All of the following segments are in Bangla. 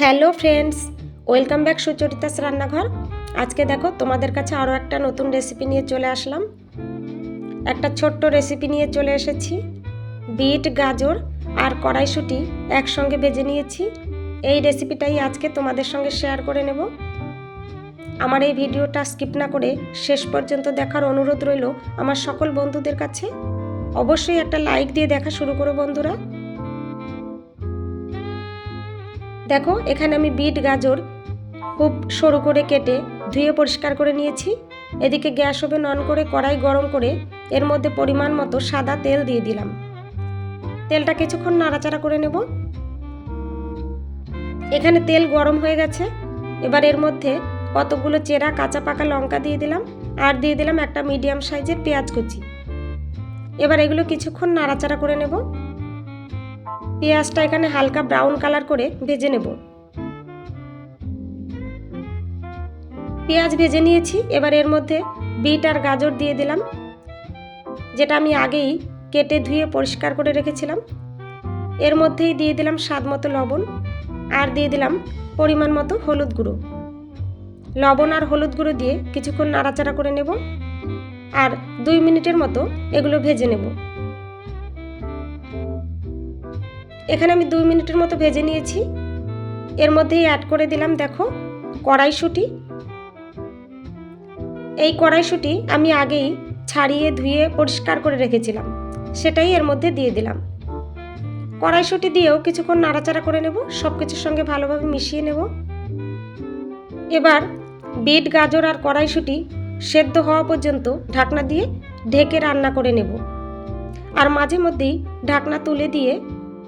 Hello friends, welcome back Sucharita's রান্নাঘর। আজকে দেখো তোমাদের কাছে আরও একটা নতুন রেসিপি নিয়ে চলে আসলাম। একটা ছোট্ট রেসিপি নিয়ে চলে এসেছি। বিট, গাজর আর কড়াইশুঁটি একসঙ্গে বেজে নিয়েছি। এই রেসিপিটাই আজকে তোমাদের সঙ্গে শেয়ার করে নেব। আমার এই ভিডিওটা স্কিপ না করে শেষ পর্যন্ত দেখার অনুরোধ রইল আমার সকল বন্ধুদের কাছে। অবশ্যই একটা লাইক দিয়ে দেখা শুরু করো বন্ধুরা। দেখো, এখানে আমি বিট গাজর খুব সরু করে কেটে ধুয়ে পরিষ্কার করে নিয়েছি। এদিকে গ্যাস ওভেন অন করে কড়াই গরম করে এর মধ্যে পরিমাণ মতো সাদা তেল দিয়ে দিলাম। তেলটা কিছুক্ষণ নাড়াচাড়া করে নেব। এখানে তেল গরম হয়ে গেছে। এবার এর মধ্যে কতগুলো চেরা কাঁচা পাকা লঙ্কা দিয়ে দিলাম আর দিয়ে দিলাম একটা মিডিয়াম সাইজের পেঁয়াজ কুচি। এবার এগুলো কিছুক্ষণ নাড়াচাড়া করে নেব। পেঁয়াজটা এখানে হালকা ব্রাউন কালার করে ভেজে নেব। পেঁয়াজ ভেজে নিয়েছি, এবার এর মধ্যে বিট আর গাজর দিয়ে দিলাম, যেটা আমি আগেই কেটে ধুয়ে পরিষ্কার করে রেখেছিলাম। এর মধ্যেই দিয়ে দিলাম স্বাদ মতো লবণ, আর দিয়ে দিলাম পরিমাণ মতো হলুদ গুঁড়ো। লবণ আর হলুদ গুঁড়ো দিয়ে কিছুক্ষণ নাড়াচাড়া করে নেব, আর দুই মিনিটের মতো এগুলো ভেজে নেব। এখানে আমি দুই মিনিটের মতো ভেজে নিয়েছি। এর মধ্যেই অ্যাড করে দিলাম, দেখো, কড়াইশুঁটি। এই কড়াইশুঁটি আমি আগেই ছাড়িয়ে ধুয়ে পরিষ্কার করে রেখেছিলাম, সেটাই এর মধ্যে দিয়ে দিলাম। কড়াইশুঁটি দিয়েও কিছুক্ষণ নাড়াচাড়া করে নেব সব কিছুর সঙ্গে ভালোভাবে মিশিয়ে নেব। এবার বিট, গাজর আর কড়াইশুঁটি সেদ্ধ হওয়া পর্যন্ত ঢাকনা দিয়ে ঢেকে রান্না করে নেব। আর মাঝে মধ্যেই ঢাকনা তুলে দিয়ে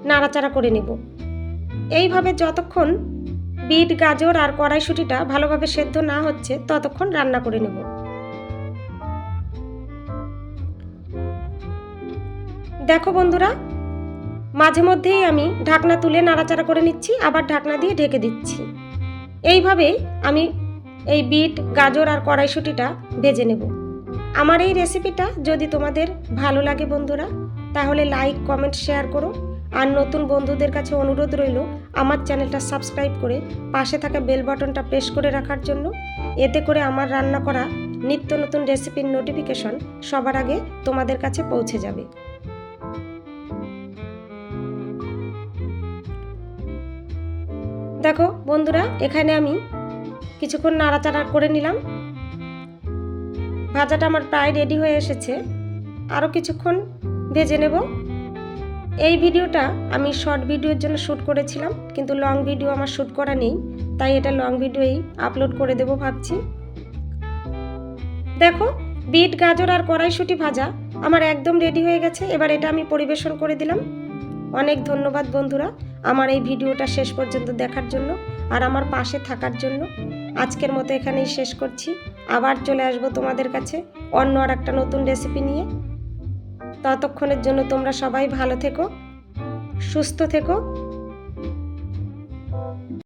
নাড়াচাড়া করে নেব। এইভাবে যতক্ষণ বিট, গাজর আর কড়াইশুঁটিটা ভালোভাবে সেদ্ধ না হচ্ছে, ততক্ষণ রান্না করে নেব। দেখো বন্ধুরা, মাঝে মধ্যেই আমি ঢাকনা তুলে নাড়াচাড়া করে নিচ্ছি, আবার ঢাকনা দিয়ে ঢেকে দিচ্ছি। এইভাবে আমি এই বিট, গাজর আর কড়াইশুঁটিটা ভেজে নেব। আমার এই রেসিপিটা যদি তোমাদের ভালো লাগে বন্ধুরা, তাহলে লাইক, কমেন্ট, শেয়ার করো। আর নতুন বন্ধুদের কাছে অনুরোধ রইল আমার চ্যানেলটা সাবস্ক্রাইব করে পাশে থাকা বেল বাটনটা প্রেস করে রাখার জন্য। এতে করে আমার রান্না করা নিত্য নতুন রেসিপির নোটিফিকেশন সবার আগে তোমাদের কাছে পৌঁছে যাবে। দেখো বন্ধুরা, এখানে আমি কিছুক্ষণ নাড়াচাড়া করে নিলাম। ভাজাটা আমার প্রায় রেডি হয়ে এসেছে। আরও কিছুক্ষণ ভেজে নেব। এই ভিডিওটা আমি শর্ট ভিডিওর জন্য শ্যুট করেছিলাম, কিন্তু লং ভিডিও আমার শ্যুট করা নেই, তাই এটা লং ভিডিওই আপলোড করে দেব ভাবছি। দেখো, বিট, গাজর আর কড়াইশুঁটি ভাজা আমার একদম রেডি হয়ে গেছে, এবার এটা আমি পরিবেশন করে দিলাম। অনেক ধন্যবাদ বন্ধুরা আমার এই ভিডিওটা শেষ পর্যন্ত দেখার জন্য আর আমার পাশে থাকার জন্য। আজকের মতো এখানেই শেষ করছি, আবার চলে আসব তোমাদের কাছে অন্য আর একটা নতুন রেসিপি নিয়ে। ততক্ষণের জন্য তোমরা সবাই ভালো থেকো সুস্থ থেকো